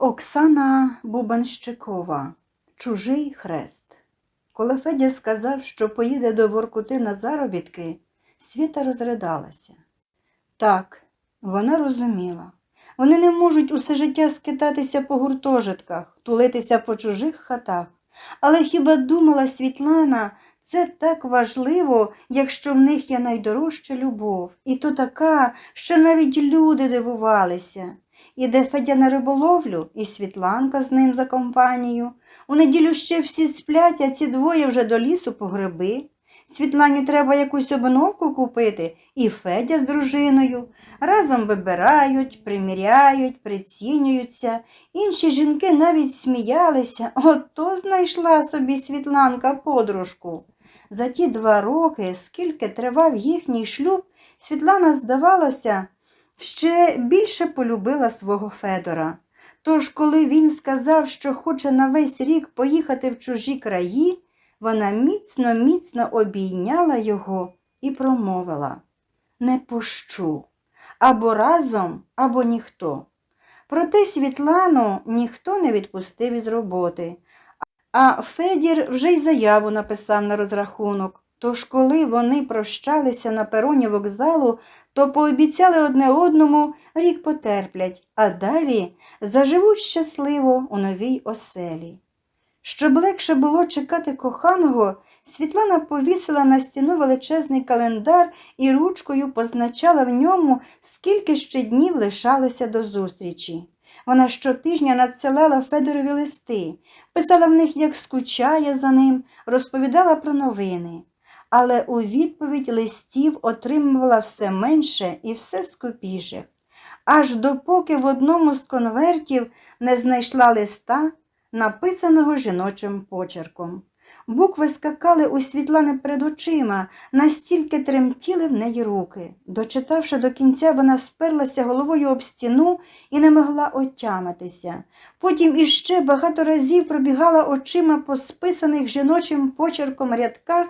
Оксана Бубанщикова Чужий хрест. Коли Федя сказав, що поїде до Воркути на заробітки, Світа розридалася. Так, вона розуміла. Вони не можуть усе життя скитатися по гуртожитках, тулитися по чужих хатах. Але хіба думала Світлана, це так важливо, якщо в них є найдорожча любов, і то така, що навіть люди дивувалися. Іде Федя на риболовлю, і Світланка з ним за компанію. У неділю ще всі сплять, а ці двоє вже до лісу по гриби. Світлані треба якусь обновку купити, і Федя з дружиною. Разом вибирають, приміряють, прицінюються. Інші жінки навіть сміялися. Ото знайшла собі Світланка подружку. За ті два роки, скільки тривав їхній шлюб, Світлана, здавалося, ще більше полюбила свого Федора. Тож, коли він сказав, що хоче на весь рік поїхати в чужі краї, вона міцно, міцно обійняла його і промовила Не пущу, або разом, або ніхто. Проте Світлану ніхто не відпустив із роботи, а Федір вже й заяву написав на розрахунок. Тож, коли вони прощалися на пероні вокзалу, то пообіцяли одне одному рік потерплять, а далі заживуть щасливо у новій оселі. Щоб легше було чекати коханого, Світлана повісила на стіну величезний календар і ручкою позначала в ньому, скільки ще днів лишалося до зустрічі. Вона щотижня надсилала Федорові листи, писала в них, як скучає за ним, розповідала про новини. Але у відповідь листів отримувала все менше і все скупіше. Аж допоки в одному з конвертів не знайшла листа, написаного жіночим почерком. Букви скакали у Світлани перед очима, настільки тремтіли в неї руки. Дочитавши до кінця, вона сперлася головою об стіну і не могла отямитися. Потім іще багато разів пробігала очима по списаних жіночим почерком рядках,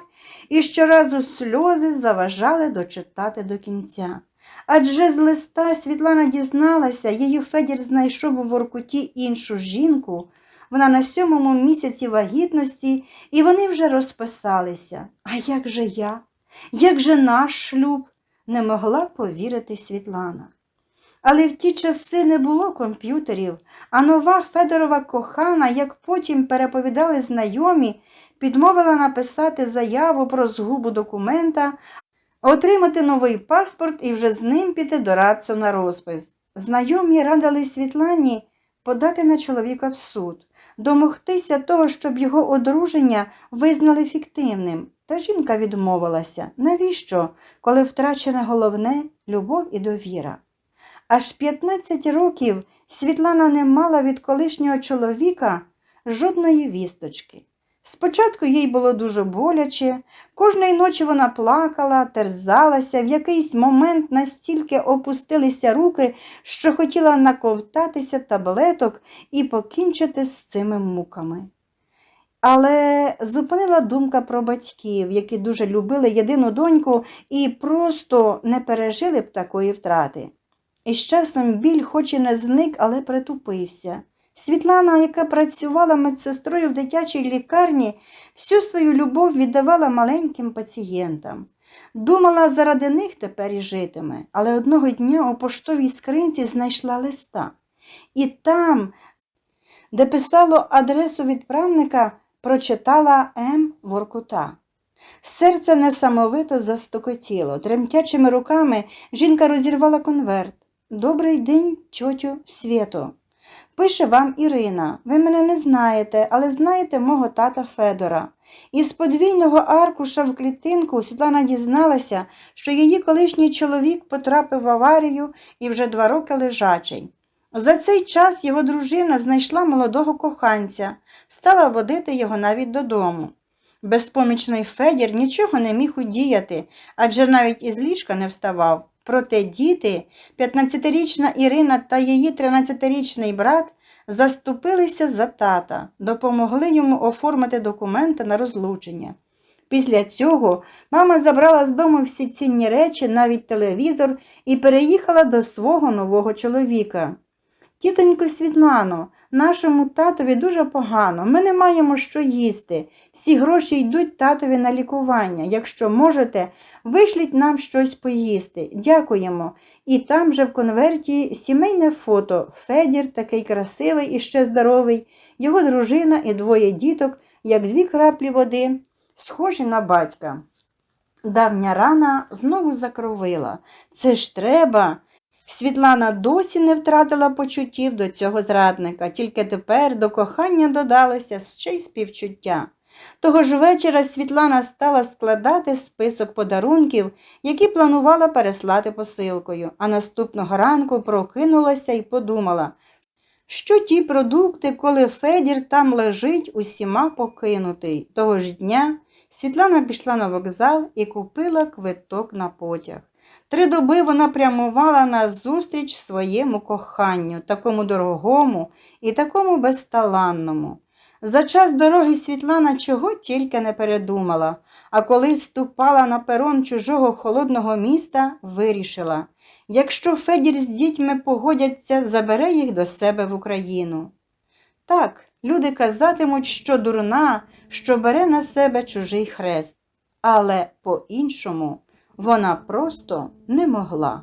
і щоразу сльози заважали дочитати до кінця. Адже з листа Світлана дізналася, її Федір знайшов у Воркуті іншу жінку, вона на сьомому місяці вагітності, і вони вже розписалися. А як же я? Як же наш шлюб? не могла повірити Світлана. Але в ті часи не було комп'ютерів, а нова Федорова кохана, як потім переповідали знайомі, підмовила написати заяву про згубу документа, отримати новий паспорт і вже з ним піти до радцю на розпис. Знайомі радили Світлані подати на чоловіка в суд, домогтися того, щоб його одруження визнали фіктивним. Та жінка відмовилася. Навіщо, коли втрачене головне любов і довіра? Аж 15 років Світлана не мала від колишнього чоловіка жодної вісточки. Спочатку їй було дуже боляче, кожної ночі вона плакала, терзалася, в якийсь момент настільки опустилися руки, що хотіла наковтатися таблеток і покінчити з цими муками. Але зупинила думка про батьків, які дуже любили єдину доньку і просто не пережили б такої втрати. І з часом біль хоч і не зник, але притупився. Світлана, яка працювала медсестрою в дитячій лікарні, всю свою любов віддавала маленьким пацієнтам. Думала, заради них тепер і житиме, але одного дня у поштовій скринці знайшла листа. І там, де писало адресу відправника, прочитала М. Воркута. Серце несамовито застокотіло. Тремтячими руками жінка розірвала конверт. Добрий день, тьотю Свєто. Пише вам Ірина. Ви мене не знаєте, але знаєте мого тата Федора. Із подвійного аркуша в клітинку Світлана дізналася, що її колишній чоловік потрапив в аварію і вже два роки лежачий. За цей час його дружина знайшла молодого коханця, стала водити його навіть додому. Безпомічний Федір нічого не міг удіяти, адже навіть із ліжка не вставав. Проте діти, 15-річна Ірина та її 13-річний брат, заступилися за тата, допомогли йому оформити документи на розлучення. Після цього мама забрала з дому всі цінні речі, навіть телевізор, і переїхала до свого нового чоловіка. Тітонько Світлано, нашому татові дуже погано. Ми не маємо що їсти. Всі гроші йдуть татові на лікування. Якщо можете, вишліть нам щось поїсти. Дякуємо. І там же в конверті сімейне фото. Федір такий красивий і ще здоровий, його дружина і двоє діток, як дві краплі води, схожі на батька. Давня рана знову закровила. Це ж треба. Світлана досі не втратила почуттів до цього зрадника, тільки тепер до кохання додалося ще й співчуття. Того ж вечора Світлана стала складати список подарунків, які планувала переслати посилкою, а наступного ранку прокинулася і подумала, що ті продукти, коли Федір там лежить, усіма покинутий. Того ж дня Світлана пішла на вокзал і купила квиток на потяг. Три доби вона прямувала на зустріч своєму коханню, такому дорогому і такому безталанному. За час дороги Світлана чого тільки не передумала, а коли ступала на перон чужого холодного міста, вирішила, якщо Федір з дітьми погодяться, забере їх до себе в Україну. Так, люди казатимуть, що дурна, що бере на себе чужий хрест, але по-іншому вона просто не могла.